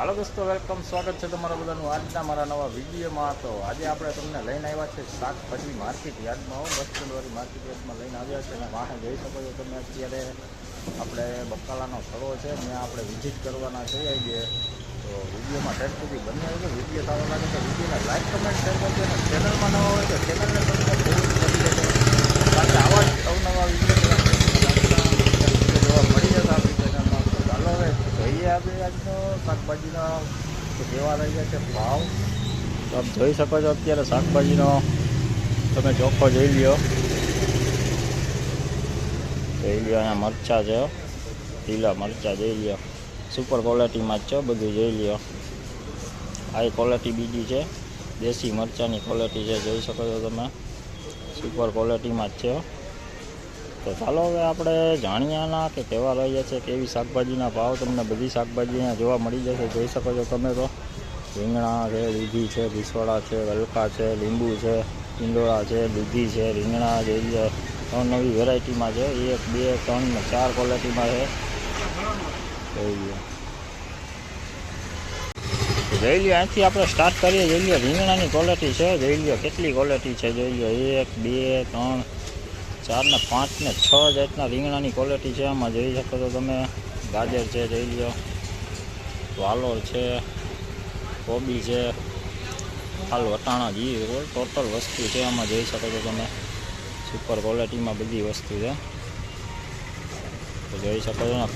હાલો દોસ્તો વેલકમ સ્વાગત છે તમારા બધાનું. આજના મારા નવા વિડીયોમાં તો આજે આપણે તમને લઈને આવ્યા છે શાકભાજી માર્કેટ. યાર્ડમાં બસ સ્ટેન્ડવાળી માર્કેટ યાર્ડમાં લઈને આવ્યા છે અને વાહન જઈ શકો છો તમે અત્યારે. આપણે બકાલાનો સ્થળો છે, ત્યાં આપણે વિઝિટ કરવાના છે. આવીએ તો વિડીયોમાં ટેન સુધી બની છે વીડિયો સારો લાગે તો વિડીયોને લાઈક કમેન્ટ શેર કરજો અને ચેનલમાં નવા હોય તો ચેનલને સબસ્ક્રાઈબ જરૂર કરી દેજો કારણ કે આવા જ અવનવા વીડિયો જોવા મળી જતા આપણી ચેનલમાં તો ચાલો હવે જોઈએ આપણે આજનો શાકભાજીનો કેવા છે, ભાવ. તમે જોઈ શકો છો અત્યારે શાકભાજીનો તમે ચોખ્ખો જોઈ લ્યો. જોઈ લ્યો અહીંયા મરચાં છે. લીલા મરચાં જોઈ લ્યો. સુપર ક્વોલિટીમાં જ છે બધું જોઈ લ્યો. હાઈ ક્વોલિટી બીજી છે. દેશી મરચાંની ક્વોલિટી છે, જોઈ શકો છો તમે. સુપર ક્વોલિટીમાં જ છે તો ચાલો હવે આપણે જાણ્યાના કે કેવા રહ્યા છે, કેવી શાકભાજીના ભાવ તમને બધી શાકભાજી અહીંયા જોવા મળી જશે. જોઈ શકો છો તમે તો. રીંગણા છે, દૂધી છે ભીસવાડા છે વલકા છે, લીંબુ છે ઈંડોળા છે, દૂધી છે, રીંગણા જેવી ત્રણ નવી વેરાયટીમાં છે. એક, બે, ત્રણ ચાર ક્વોલિટીમાં છે. જોઈ લો અહીંથી આપણે સ્ટાર્ટ કરીએ. જોઈ લો રીંગણાની ક્વોલિટી છે. જોઈ લો કેટલી ક્વોલિટી છે. જોઈ લો એક, બે, ત્રણ ચાર ને પાંચ ને છ જાતના રીંગણાની ક્વોલિટી છે. આમાં જોઈ શકો છો તમે. ગાજર છે, જોઈ લો વાલોર છે, કોબી છે, હાલ વટાણા, જી ટોટલ વસ્તુ છે. આમાં જોઈ શકો છો તમે. સુપર ક્વોલિટીમાં બધી વસ્તુ છે. તો જોઈ શકો છો ને.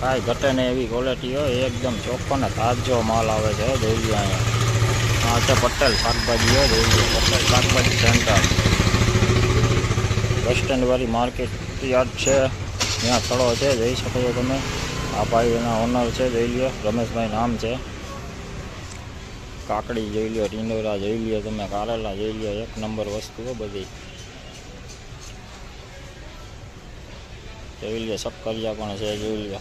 કાંઈ ઘટે નહીં એવી ક્વોલિટી હોય. એકદમ ચોખ્ખો ને તાજો માલ આવે છે. જોઈ લો અહીંયા. આ છે પટેલ શાકભાજી હોય જોઈ લો પટેલ શાકભાજી સેન્ટર બસ સ્ટેન્ડવાળી માર્કેટ યાર્ડ છે. ત્યાં સ્થળો છે, જઈ શકો છો તમે. આ ભાઈ એના ઓનર છે, જોઈ લ્યો. રમેશભાઈ નામ છે. કાકડી જોઈ લ્યો ટીંડોરા જોઈ લ્યો તમે, કારેલા જોઈ લ્યો. એક નંબર વસ્તુઓ બધી. જોઈ લ્યો શક્કરિયા પણ છે, જોઈ લ્યો.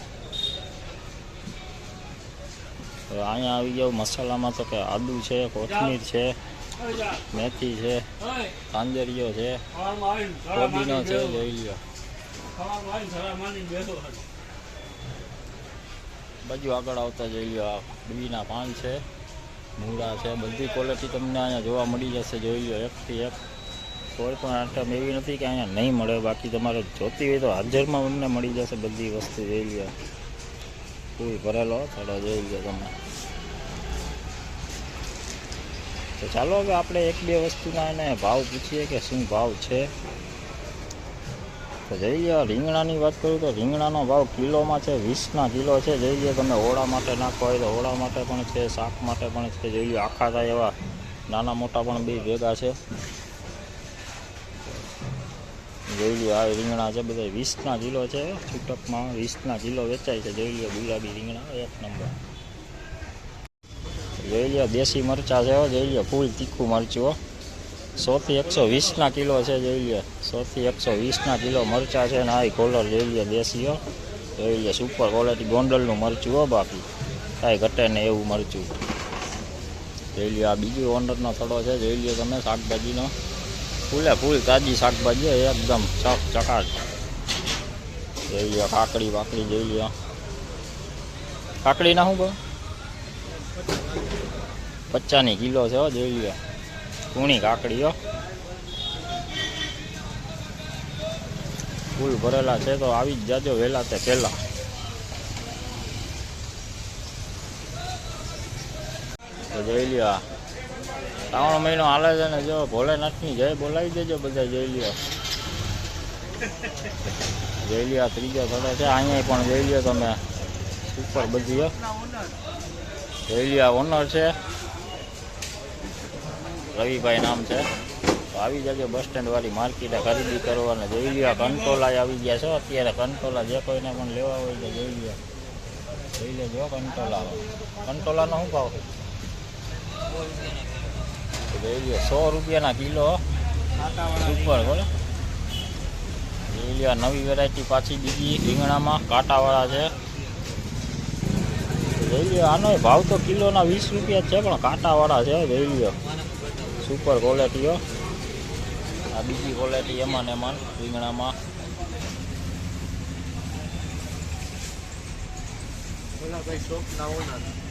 અહીંયા આવી ગયો મસાલામાં તો કે આદુ છે, કોથમીર છે. મેથી છે તાંજરીઓ છે, કોબીનો છે, જોઈ લ્યો. બાજુ આગળ આવતા જોઈ લ્યો, આ ડુંગળીના પાન છે, મૂળા છે, બધી ક્વોલિટી તમને અહીંયા જોવા મળી જશે, જોઈ લ્યો, એકથી એક. કોઈ પણ આઈટમ એવી નથી કે અહીંયા નહીં મળે, બાકી તમારે જોતી હોય તો હાજરમાં તમને મળી જશે બધી વસ્તુ જોઈ લ્યો. પૂરી ભરેલો થોડો જોઈ લ્યો તમે. તો ચાલો હવે આપણે એક બે વસ્તુના એને ભાવ પૂછીએ કે શું ભાવ છે. તો જઈએ, રીંગણાની વાત કરું તો રીંગણાનો ભાવ કિલોમાં છે, વીસના કિલો છે. જઈએ, તમે ઓળા માટે નાખવા હોય તો ઓળા માટે પણ છે, શાક માટે પણ છે. જોઈએ, આખા થાય એવા નાના મોટા પણ બે ભેગા છે. જોઈ લ્યો આ રીંગણા છે બધા વીસના કિલો છે. છૂટકમાં વીસના કિલો વેચાય છે. જોઈ લ્યો ગુલાબી રીંગણા, એક નંબર. જોઈ લ્યો, દેશી મરચાં છે જોઈ લ્યો, ફૂલ તીખું મરચું હો. સોથી એકસો વીસના કિલો છે, જોઈ લ્યો. સોથી એકસો વીસના કિલો મરચાં છે ને આ કોલર જોઈ લ્યો, દેશી હો. જોઈ લ્યો સુપર ક્વોલિટી ગોંડલનું મરચું હો બાકી. કાંઈ ઘટે નહીં એવું મરચું. જોઈ લ્યો, આ બીજું ઓનરનો થડો છે, જોઈ લ્યો તમે શાકભાજીનો. ફૂલે ફૂલ તાજી શાકભાજી એકદમ ચક ચકાટ જોઈ લ્યો, કાકડી વાકડી જોઈ લ્યો. કાકડીના શું ભાવ? પચાસની કિલો છે હો, જોઈ લ્યો. કૂણી કાકડીઓ ફૂલ ભરેલા છે તો આવી જ જાજો વહેલા તે પહેલા. જોઈ લ્યો શ્રાવણ મહિનો હાલે છે ને જો ભોલેનાથની જય બોલાવી દેજો બધા, જોઈ લ્યો. જોઈ લ્યો ત્રીજો થોડો છે અહીંયા પણ જોઈ લ્યો તમે. સુપર બધી જોઈ લ્યો ઓનર છે. રવિભાઈ નામ છે. તો આવી જજો બસ સ્ટેન્ડ વાળી માર્કેટે ખરીદી કરવાને જોઈ લ્યો કંટોલા આવી ગયા છો. અત્યારે કંટોલા જે કોઈને પણ લેવા હોય તો જોઈ લ્યો. જોઈ લેજો કંટોલા. કંટોલાનો શું ભાવ? જોઈ લ્યો, સો રૂપિયાના કિલો સુપર, બોલો. જોઈ લ્યો નવી વેરાયટી પાછી બીજી રીંગણામાં, કાંટાવાળા છે. જોઈ લ્યો, આનો ભાવ તો કિલોના વીસ રૂપિયા છે, પણ કાંટાવાળા છે, જોઈ લ્યો. સુપર ક્વોલિટીઓ આ બીજી ક્વોલિટી એમાં ને એમાં રીંગણામાં. ભાઈ શોપ ના ઓનર